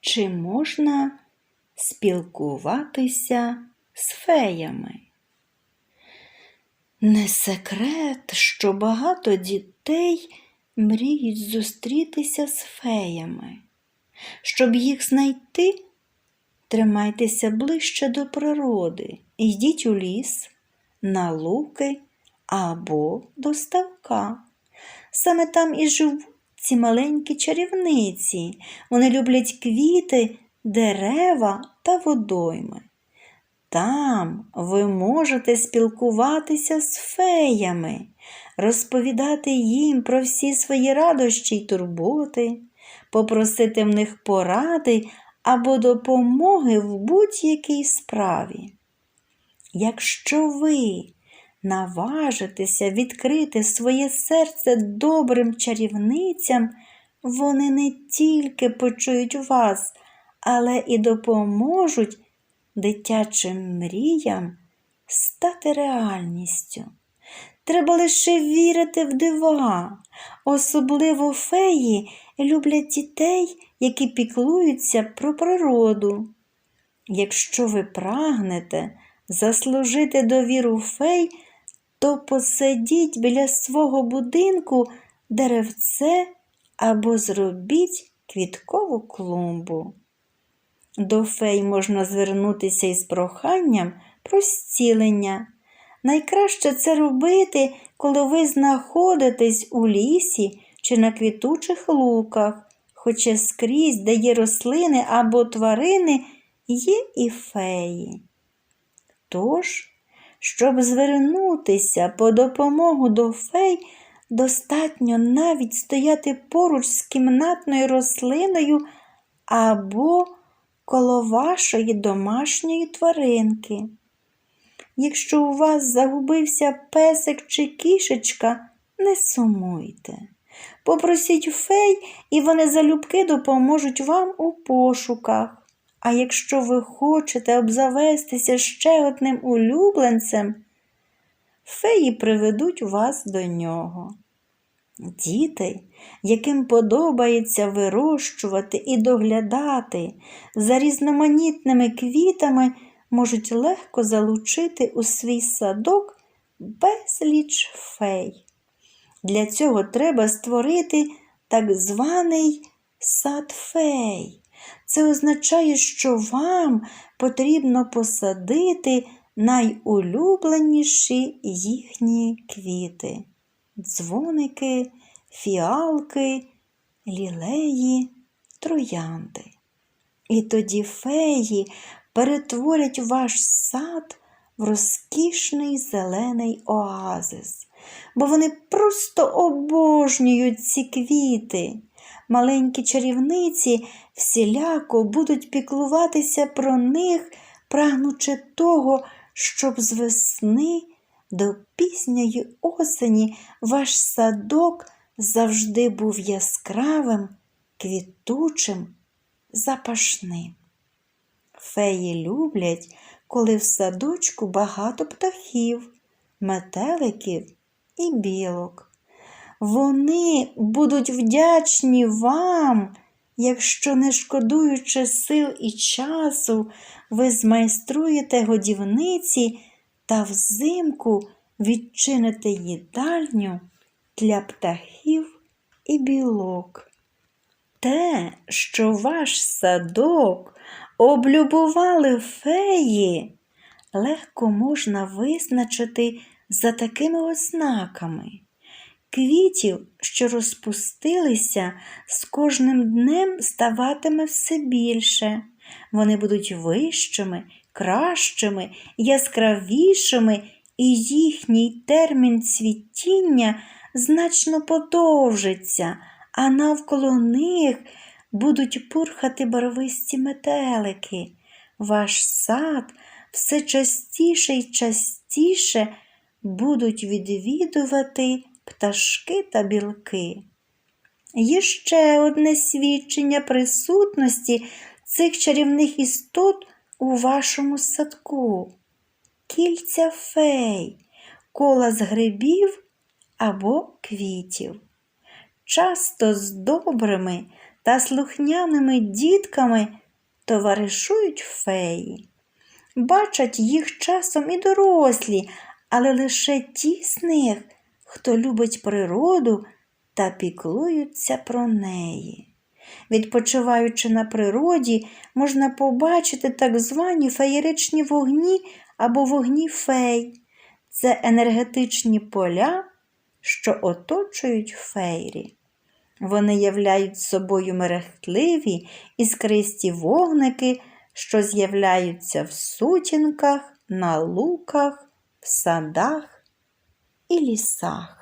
чи можна спілкуватися з феями? Не секрет, що багато дітей мріють зустрітися з феями. Щоб їх знайти, тримайтеся ближче до природи, йдіть у ліс, на луки або до ставка. Саме там і живуть ці маленькі чарівниці. Вони люблять квіти, дерева та водойми. Там ви можете спілкуватися з феями, розповідати їм про всі свої радощі й турботи, попросити в них поради або допомоги в будь-якій справі. Якщо ви наважитеся відкрити своє серце добрим чарівницям, вони не тільки почують вас, але і допоможуть дитячим мріям стати реальністю. Треба лише вірити в дива. Особливо феї люблять дітей, які піклуються про природу. Якщо ви прагнете заслужити довіру фей, то посадіть біля свого будинку деревце або зробіть квіткову клумбу. До фей можна звернутися із проханням про зцілення. Найкраще це робити, коли ви знаходитесь у лісі чи на квітучих луках, хоча скрізь, де є рослини або тварини, є і феї. Тож, щоб звернутися по допомогу до фей, достатньо навіть стояти поруч з кімнатною рослиною або коло вашої домашньої тваринки. Якщо у вас загубився песик чи кішечка, не сумуйте. Попросіть фей, і вони залюбки допоможуть вам у пошуках. А якщо ви хочете обзавестися ще одним улюбленцем, феї приведуть вас до нього. Діти, яким подобається вирощувати і доглядати за різноманітними квітами, можуть легко залучити у свій садок безліч фей. Для цього треба створити так званий сад фей. Це означає, що вам потрібно посадити найулюбленіші їхні квіти дзвоники, фіалки, лілеї, троянди. І тоді феї перетворять ваш сад в розкішний зелений оазис, бо вони просто обожнюють ці квіти. Маленькі чарівниці всіляко будуть піклуватися про них, прагнучи того, щоб з весни до пізньої осені ваш садок завжди був яскравим, квітучим, запашним. Феї люблять, коли в садочку багато птахів, метеликів і білок. Вони будуть вдячні вам, якщо, не шкодуючи сил і часу, ви змайструєте годівниці та взимку відчините їдальню для птахів і білок. Те, що ваш садок облюбували феї, легко можна визначити за такими ознаками. Квітів, що розпустилися, з кожним днем ставатиме все більше. Вони будуть вищими, кращими, яскравішими, і їхній термін цвітіння значно подовжиться, а навколо них будуть пурхати барвисті метелики. Ваш сад все частіше і частіше будуть відвідувати пташки та білки. Є ще одне свідчення присутності цих чарівних істот у вашому садку. Кільця фей, кола з грибів або квітів. Часто з добрими та слухняними дітками товаришують феї. Бачать їх часом і дорослі, але лише ті з хто любить природу та піклуються про неї. Відпочиваючи на природі, можна побачити так звані феєричні вогні або вогні фей. Це енергетичні поля, що оточують фейрі. Вони являють собою мерехтливі іскристі вогники, що з'являються в сутінках, на луках, в садах і лісах.